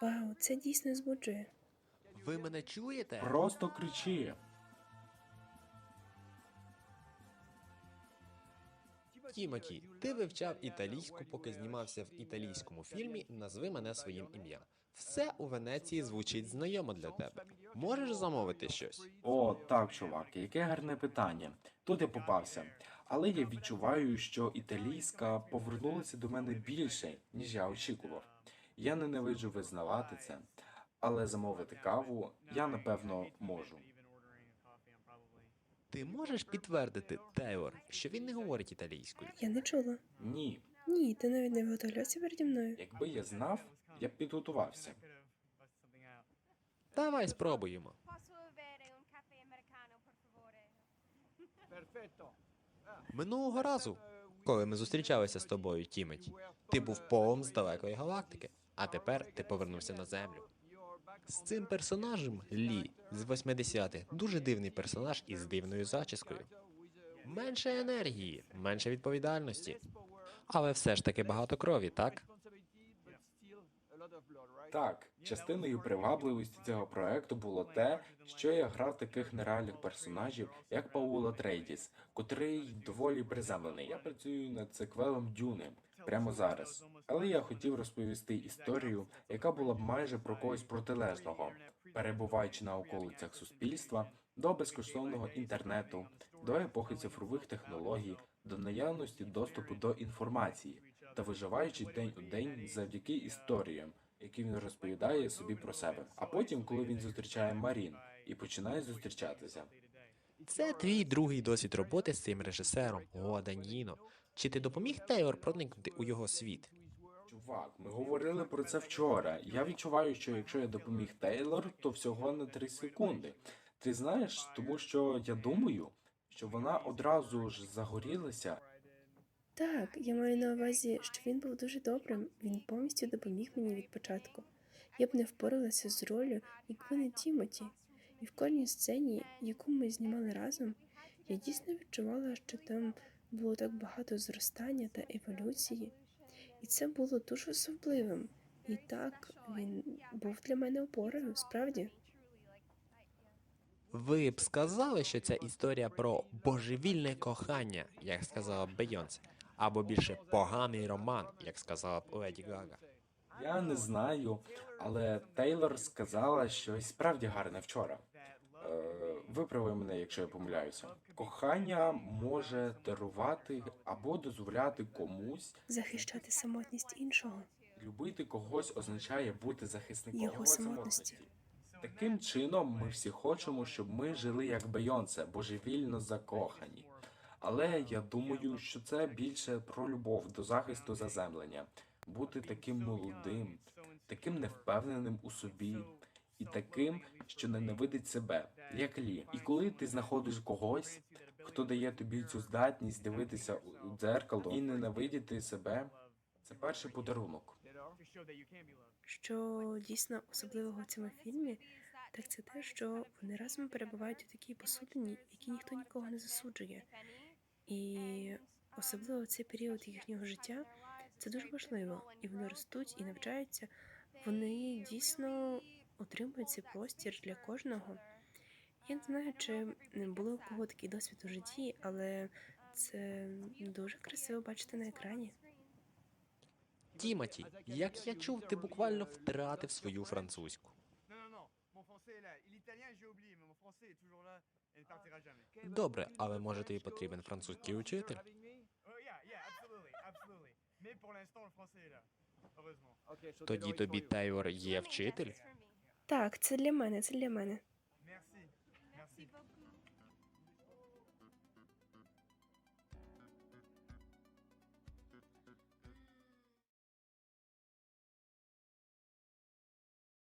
Вау, це дійсно збуджує. Ви мене чуєте? Просто кричи. Тімоті, ти вивчав італійську, поки знімався в італійському фільмі Назви мене своїм ім'ям. Все у Венеції звучить знайомо для тебе. Можеш замовити щось? О, так, чувак, яке гарне питання. Тут я попався. Але я відчуваю, що італійська повернулася до мене більше, ніж я очікував. Я ненавиджу визнавати це, але замовити каву я напевно можу. Ти можеш підтвердити, Тейлор, що він не говорить італійською? Я не чула. Ні, Ні, ти навіть не виготовлявся переді мною. якби я знав, я б підготувався. Давай спробуємо. Posso avere un caffè americano, per favore? Минулого разу, коли ми зустрічалися з тобою, Тімоті, ти був полом з далекої галактики, а тепер ти повернувся на землю. З цим персонажем Лі з 80-х дуже дивний персонаж із дивною зачіскою. Менше енергії, менше відповідальності. Але все ж таки багато крові, так? Так, частиною привабливості цього проекту було те, що я грав таких нереальних персонажів, як Паула Трейдіс, котрий доволі приземлений. Я працюю над сиквелом Дюни прямо зараз. Але я хотів розповісти історію, яка була б майже про когось протилежного, перебуваючи на околицях суспільства, до безкоштовного інтернету, до епохи цифрових технологій, до наявності доступу до інформації та виживаючи день у день завдяки історіям, які він розповідає собі про себе. А потім, коли він зустрічає Марін і починає зустрічатися. Це твій другий досвід роботи з цим режисером, О, Даніно. Чи ти допоміг Тейлор проникнути у його світ? Чувак, ми говорили про це вчора. Я відчуваю, що якщо я допоміг Тейлор, то всього на 3 секунди. Ти знаєш, тому що я думаю, що вона одразу ж загорілася. Так, я маю на увазі, що він був дуже добрим. Він повністю допоміг мені від початку. Я б не впоралася з ролью, якби не Тімоті. І в кожній сцені, яку ми знімали разом, я дійсно відчувала, що там було так багато зростання та еволюції. І це було дуже особливим. І так він був для мене опорою, справді. Ви б сказали, що ця історія про божевільне кохання, як сказала Бейонсе, або більше поганий роман, як сказала б Леді Гага. Я не знаю, але Тейлор сказала щось справді гарне вчора. Е, виправи мене, якщо я помиляюся. Кохання може дарувати або дозволяти комусь. Захищати самотність іншого. Любити когось означає бути захисником Його самотності. Таким чином, ми всі хочемо, щоб ми жили як Бейонсе, божевільно закохані. Але я думаю, що це більше про любов до захисту заземлення, бути таким молодим, таким невпевненим у собі. І таким, що ненавидить себе, як Лі. І коли ти знаходиш когось, хто дає тобі цю здатність дивитися у дзеркало і ненавидіти себе, це перший подарунок. Що дійсно особливого в цьому фільмі, так це те, що вони разом перебувають у такій посудині, в якій ніхто нікого не засуджує. І особливо цей період їхнього життя це дуже важливо. І вони ростуть і навчаються. Вони дійсно отримують цей простір для кожного. Я не знаю, чи було у кого такий досвід у житті, але це дуже красиво бачити на екрані. Тімоті, як я чув, ти буквально втратив свою французьку. Добре, але може тобі потрібен французький учитель? Oh. Тоді тобі Тейлор є вчитель? Так, це для мене, це для мене.